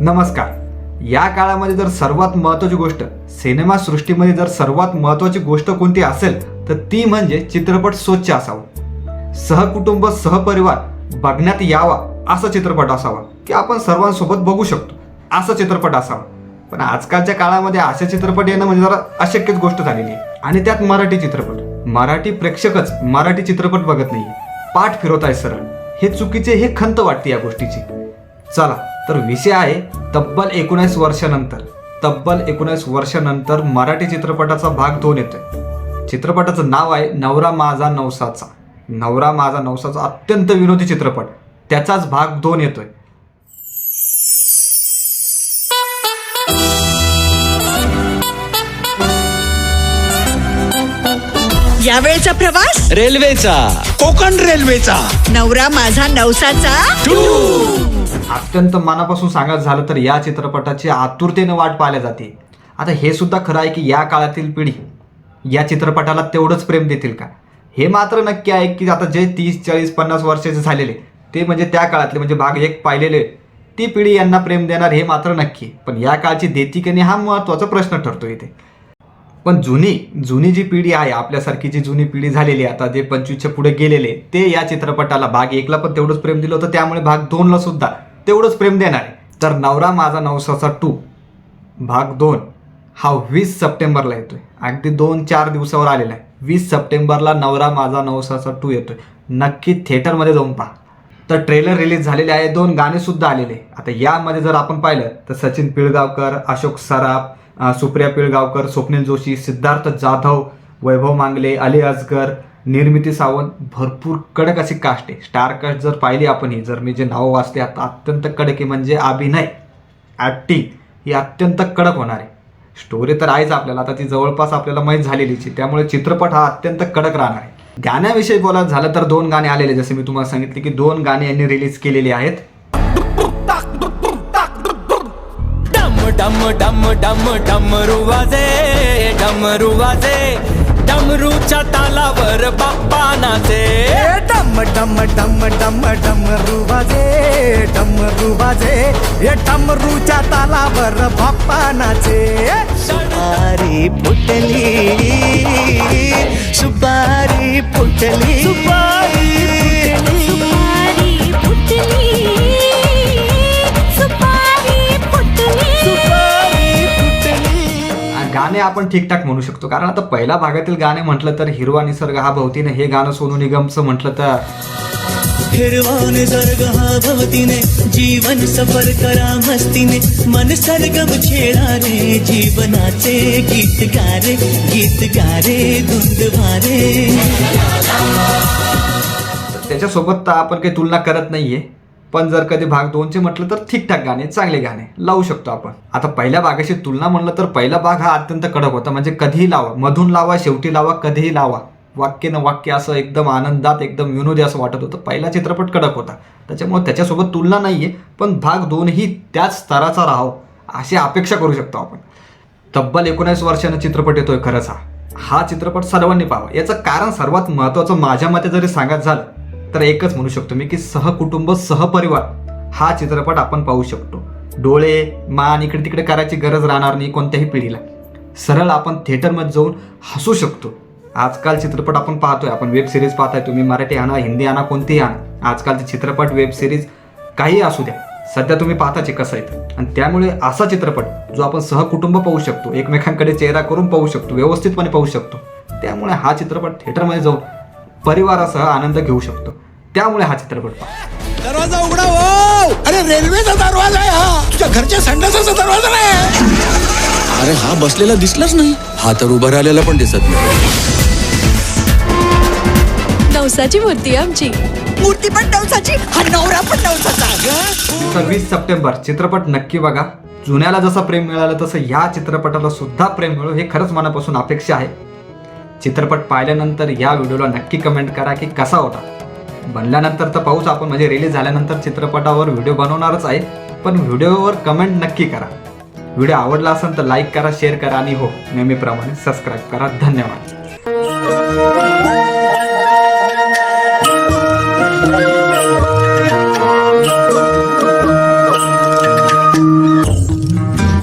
नमस्कार. या काळामध्ये जर सर्वात महत्वाची गोष्ट सिनेमा सृष्टीमध्ये जर सर्वात महत्वाची गोष्ट कोणती असेल तर ती म्हणजे चित्रपट स्वच्छ असावा. सहकुटुंब सहपरिवार बघण्यात यावा असा चित्रपट असावा की आपण सर्वांसोबत बघू शकतो असा चित्रपट असावा. पण आजकालच्या काळामध्ये असे चित्रपट येणं म्हणजे जरा अशक्यच गोष्ट झालेली आहे. आणि त्यात मराठी चित्रपट. मराठी प्रेक्षकच मराठी चित्रपट बघत नाही पाठ फिरवत आहे सरळ. हे चुकीचे हे खंत वाटते या गोष्टीची. चला तर विषय आहे तब्बल एकोणीस वर्षानंतर. तब्बल एकोणीस वर्षानंतर मराठी चित्रपटाचा भाग दोन येतोय. चित्रपटाचं नाव आहे नवरा माझा नवसाचा. नवरा माझा नवसाचा अत्यंत विनोदी चित्रपट. त्याचाच भाग दोन येतोय. यावेळचा प्रवास? रेल्वेचा. कोकण रेल्वेचा. नवरा माझा नवसाचा. अत्यंत मनापासून सांगायचं झालं तर या चित्रपटाची आतुरतेनं वाट पाहिल्या जाते. आता हे सुद्धा खरं आहे की या काळातील पिढी या चित्रपटाला तेवढंच प्रेम देतील का? हे मात्र नक्की आहे की आता जे तीस चाळीस पन्नास वर्षाचे झालेले ते म्हणजे त्या काळातले म्हणजे भाग एक पाहिलेले ती पिढी यांना प्रेम देणार हे मात्र नक्की पण या काळची देती की नाही हा महत्त्वाचा प्रश्न ठरतो इथे. पण जुनी जुनी जी पिढी आहे आपल्यासारखी जी जुनी पिढी झालेली आहे आता जे पंचवीसच्या पुढे गेलेले ते या चित्रपटाला भाग एकला पण तेवढंच प्रेम दिलं होतं त्यामुळे भाग दोनला सुद्धा तेवढंच प्रेम देणार आहे. तर नवरा माझा नवसाचा टू भाग दोन. हा वीस सप्टेंबरला येतोय. अगदी दोन चार दिवसावर आलेला आहे. वीस सप्टेंबरला नवरा माझा नवसाचा टू येतोय. नक्की थिएटरमध्ये जाऊन पहा. तर ट्रेलर रिलीज झालेले आहे. दोन गाणेसुद्धा आलेले. आता यामध्ये जर आपण पाहिलं तर सचिन पिळगावकर अशोक सराफ सुप्रिया पिळगावकर स्वप्नील जोशी सिद्धार्थ जाधव वैभव मांगले अली असगर निर्मिती सावंत भरपूर कडक अशी कास्ट आहे. स्टार कास्ट जर पाहिली आपण ही जर मी जे नावं वाचते आता अत्यंत कडक आहे म्हणजे अभिनय ॲक्टिंग ही अत्यंत कडक होणार आहे. स्टोरी तर आहेच आपल्याला आता ती जवळपास आपल्याला माहीत झालेलीच आहे. त्यामुळे चित्रपट हा अत्यंत कडक राहणार आहे. गाण्याविषयी बोलायचं झालं तर दोन गाणे आलेले जसे मी तुम्हाला सांगितले की दोन गाणे यांनी रिलीज केलेली आहेत. डम डम डम डम डमरू वाजे डमरू वाजे डमरूच्या तालावर बाप्पा नाचे डम डम डम डम डमरू वाजे डमरू वाजे हे डमरूच्या तालावर बाप्पा नाचे सुपारी फुटली आपण ठीकठाक म्हणू शकतो. कारण आता पहिल्या भागातील गाणे म्हटलं तर हिरवा निसर्ग हा भवतीने हे गाणं सोनू निगमचं म्हटलं तर. हिरवान जर्ग हा भवतीने जीवन सफर करा मस्तीने. मन सरगम छेडा रे जीवनाचे गीत गारे गीत गारे धुंद भारे त्याच्यासोबत आपण काही तुलना करत नाहीये. पण जर कधी भाग दोनचे म्हटलं तर ठीकठाक गाणे चांगले गाणे लावू शकतो आपण. आता पहिल्या भागाशी तुलना म्हणलं तर पहिला भाग हा अत्यंत कडक होता. म्हणजे कधीही लावा मधून लावा शेवटी लावा कधीही लावा. वाक्य न वाक्य असं एकदम आनंदात एकदम विनोदी असं वाटत होतं. पहिला चित्रपट कडक होता. त्याच्यामुळे त्याच्यासोबत तुलना नाही आहे पण भाग दोनही त्याच स्तराचा राहावं अशी अपेक्षा करू शकतो आपण. तब्बल एकोणीस वर्षानं चित्रपट येतोय खरंच हा. हा चित्रपट सर्वांनी पाहावा. याचं कारण सर्वात महत्त्वाचं माझ्या मते जरी सांगायचं झालं तर एकच म्हणू शकतो मी की सहकुटुंब सहपरिवार हा चित्रपट आपण पाहू शकतो. डोळे मान इकडे तिकडे करायची गरज राहणार नाही कोणत्याही पिढीला. सरळ आपण थिएटरमध्ये जाऊन हसू शकतो. आजकाल चित्रपट आपण पाहतोय आपण वेब सिरीज पाहताय तुम्ही मराठी आणा हिंदी आणा कोणतीही आणा. आजकालचे चित्रपट वेब सिरीज काही असू द्या. सध्या तुम्ही पाहताचे कसं आहे आणि त्यामुळे असा चित्रपट जो आपण सहकुटुंब पाहू शकतो एकमेकांकडे चेहरा करून पाहू शकतो व्यवस्थितपणे पाहू शकतो त्यामुळे हा चित्रपट थिएटरमध्ये जाऊन परिवारासह आनंद घेऊ शकतो. त्यामुळे हा चित्रपट पहा. दरवाजा उघडा हो. अरे रेल्वेचा दरवाजा आहे हा. तुझ्या घरच्या संडासाचा दरवाजा नाही. अरे हा बसलेला दिसलाच नाही. हा तर उभा राहिलेला पण दिसत नाही. नवसाची मूर्ती आहे आमची. मूर्ती पण नवसाची हा नवरा पण नवसाचा. सव्वीस सप्टेंबर चित्रपट नक्की बघा. जुन्याला जसं प्रेम मिळालं तसं या चित्रपटाला सुद्धा प्रेम मिळो हे खरंच मनापासून अपेक्षा आहे. चित्रपट पाहिल्यानंतर या व्हिडिओला नक्की कमेंट करा की कसा होता. बनल्यानंतर तर पाहूच आपण म्हणजे रिलीज झाल्यानंतर चित्रपटावर व्हिडिओ बनवणारच आहे पण व्हिडिओवर कमेंट नक्की करा. व्हिडिओ आवडला असेल तर लाईक करा शेअर करा आणि हो नेहमीप्रमाणे सबस्क्राईब करा. धन्यवाद.